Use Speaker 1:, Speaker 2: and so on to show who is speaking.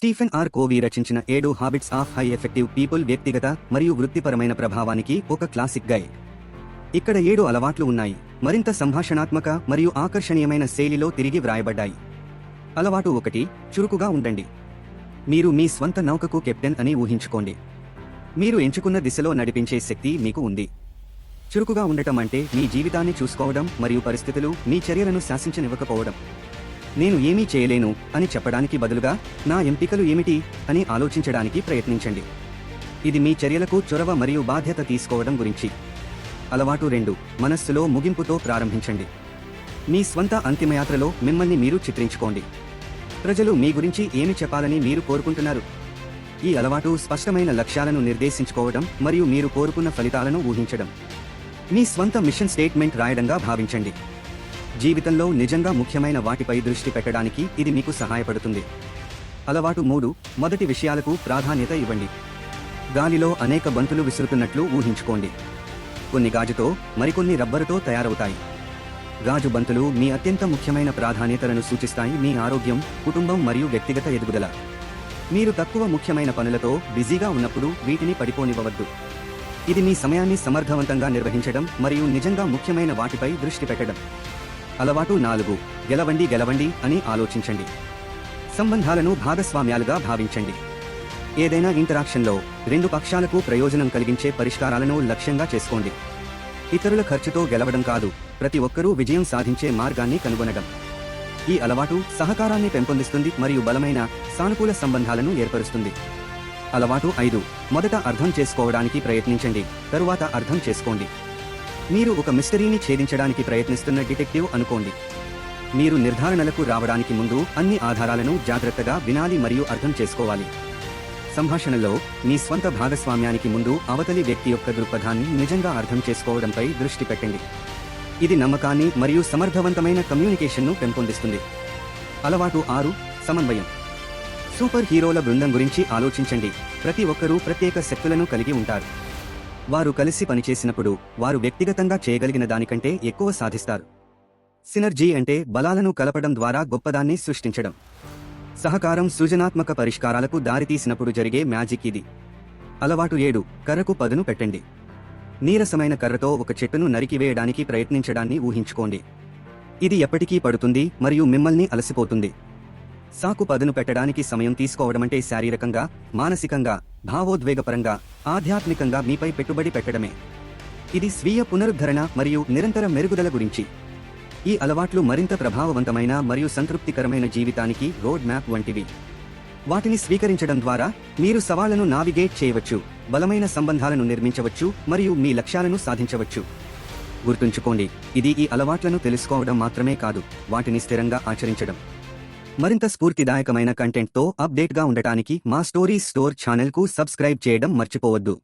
Speaker 1: Stephen are Covey రచించిన ఏడు habits of high effective people వ్యక్తిగత మరియు వృత్తిపరమైన ప్రభావానికి ఒక క్లాసిక్ గైడ్ ఇక్కడ ఏడు అలవాట్లు ఉన్నాయి. మరింత సంభాషణాత్మక మరియు ఆకర్షణీయమైన శైలిలో తిరిగి వ్రాయబడ్డాయి. అలవాటు ఒకటి చురుకుగా ఉండండి. మీరు మీ స్వంత నౌకకు కెప్టెన్ అని ఊహించుకోండి. మీరు ఎంచుకున్న దిశలో నడిపించే శక్తి మీకు ఉంది. చురుకుగా ఉండటం అంటే మీ జీవితాన్ని చూసుకోవడం మరియు పరిస్థితులు మీ చర్యలను శాసించనివ్వకపోవడం. నేను ఏమీ చేయలేను అని చెప్పడానికి బదులుగా నా ఎంపికలు ఏమిటి అని ఆలోచించడానికి ప్రయత్నించండి. ఇది మీ చర్యలకు చొరవ మరియు బాధ్యత తీసుకోవడం గురించి. అలవాటు రెండు మనస్సులో ముగింపుతో ప్రారంభించండి. మీ స్వంత అంతిమయాత్రలో మిమ్మల్ని మీరు చిత్రించుకోండి. ప్రజలు మీ గురించి ఏమి చెప్పాలని మీరు కోరుకుంటున్నారు? ఈ అలవాటు స్పష్టమైన లక్ష్యాలను నిర్దేశించుకోవడం మరియు మీరు కోరుకున్న ఫలితాలను ఊహించడం. మీ స్వంత మిషన్ స్టేట్మెంట్ రాయడంగా భావించండి. జీవితంలో నిజంగా ముఖ్యమైన వాటిపై దృష్టి పెట్టడానికి ఇది మీకు సహాయపడుతుంది. అలవాటు మూడు మొదటి విషయాలకు ప్రాధాన్యత ఇవ్వండి. గాలిలో అనేక బంతులు విసురుతున్నట్లు ఊహించుకోండి. కొన్ని గాజుతో మరికొన్ని రబ్బరుతో తయారవుతాయి. గాజు బంతులు మీ అత్యంత ముఖ్యమైన ప్రాధాన్యతలను సూచిస్తాయి. మీ ఆరోగ్యం కుటుంబం మరియు వ్యక్తిగత ఎదుగుదల. మీరు తక్కువ ముఖ్యమైన పనులతో బిజీగా ఉన్నప్పుడు వీటిని పడిపోనివ్వవద్దు. ఇది మీ సమయాన్ని సమర్థవంతంగా నిర్వహించడం మరియు నిజంగా ముఖ్యమైన వాటిపై దృష్టి పెట్టడం. అలవాటు నాలుగు. గెలవండి గెలవండి అని ఆలోచించండి. సంబంధాలను భాగస్వామ్యాలుగా భావించండి. ఏదైనా ఇంటరాక్షన్లో రెండు పక్షాలకు ప్రయోజనం కలిగించే పరిష్కారాలను లక్ష్యంగా చేసుకోండి. ఇతరుల ఖర్చుతో గెలవడం కాదు ప్రతి ఒక్కరూ విజయం సాధించే మార్గాన్ని కనుగొనడం. ఈ అలవాటు సహకారాన్ని పెంపొందిస్తుంది మరియు బలమైన సానుకూల సంబంధాలను ఏర్పరుస్తుంది. అలవాటు ఐదు. మొదట అర్థం చేసుకోవడానికి ప్రయత్నించండి తరువాత అర్థం చేసుకోండి. మీరు ఒక మిస్టరీని ఛేదించడానికి ప్రయత్నిస్తున్న డిటెక్టివ్ అనుకోండి. మీరు నిర్ధారణలకు రావడానికి ముందు అన్ని ఆధారాలను జాగ్రత్తగా వినాలి మరియు అర్థం చేసుకోవాలి. సంభాషణలో మీ స్వంత భాగస్వామ్యానికి ముందు అవతలి వ్యక్తి యొక్క దృక్పథాన్ని నిజంగా అర్థం చేసుకోవడంపై దృష్టి పెట్టండి. ఇది నమ్మకాన్ని మరియు సమర్థవంతమైన కమ్యూనికేషన్ను పెంపొందిస్తుంది. అలవాటు ఆరు సమన్వయం. సూపర్ హీరోల బృందం గురించి ఆలోచించండి. ప్రతి ఒక్కరూ ప్రత్యేక శక్తులను కలిగి ఉంటారు. వారు కలిసి పనిచేసినప్పుడు వారు వ్యక్తిగతంగా చేయగలిగిన దానికంటే ఎక్కువ సాధిస్తారు. సినర్జీ అంటే బలాలను కలపడం ద్వారా గొప్పదాన్ని సృష్టించడం. సహకారం సృజనాత్మక పరిష్కారాలకు దారితీసినప్పుడు జరిగే మ్యాజిక్ ఇది. అలవాటు ఏడు కర్రకు పదును పెట్టండి. నీరసమైన కర్రతో ఒక చెట్టును నరికివేయడానికి ప్రయత్నించడాన్ని ఊహించుకోండి. ఇది ఎప్పటికీ పడుతుంది మరియు మిమ్మల్ని అలసిపోతుంది. సాకు పదును పెట్టడానికి సమయం తీసుకోవడమంటే శారీరకంగా మానసికంగా భావోద్వేగపరంగా ఆధ్యాత్మికంగా మీపై పెట్టుబడి పెట్టడమే. ఇది స్వీయ పునరుద్ధరణ మరియు నిరంతర మెరుగుదల గురించి. ఈ అలవాట్లు మరింత ప్రభావవంతమైన మరియు సంతృప్తికరమైన జీవితానికి రోడ్ మ్యాప్ వంటివి. వాటిని స్వీకరించడం ద్వారా మీరు సవాళ్ళను నావిగేట్ చేయవచ్చు బలమైన సంబంధాలను నిర్మించవచ్చు మరియు మీ లక్ష్యాలను సాధించవచ్చు. గుర్తుంచుకోండి ఇది ఈ అలవాట్లను తెలుసుకోవడం మాత్రమే కాదు వాటిని స్థిరంగా ఆచరించడం. మరింత స్ఫూర్తిదాయకమైన కంటెంట్తో అప్డేట్గా ఉండటానికి మా స్టోరీస్ స్టోర్ ఛానల్కు సబ్స్క్రైబ్ చేయడం మర్చిపోవద్దు.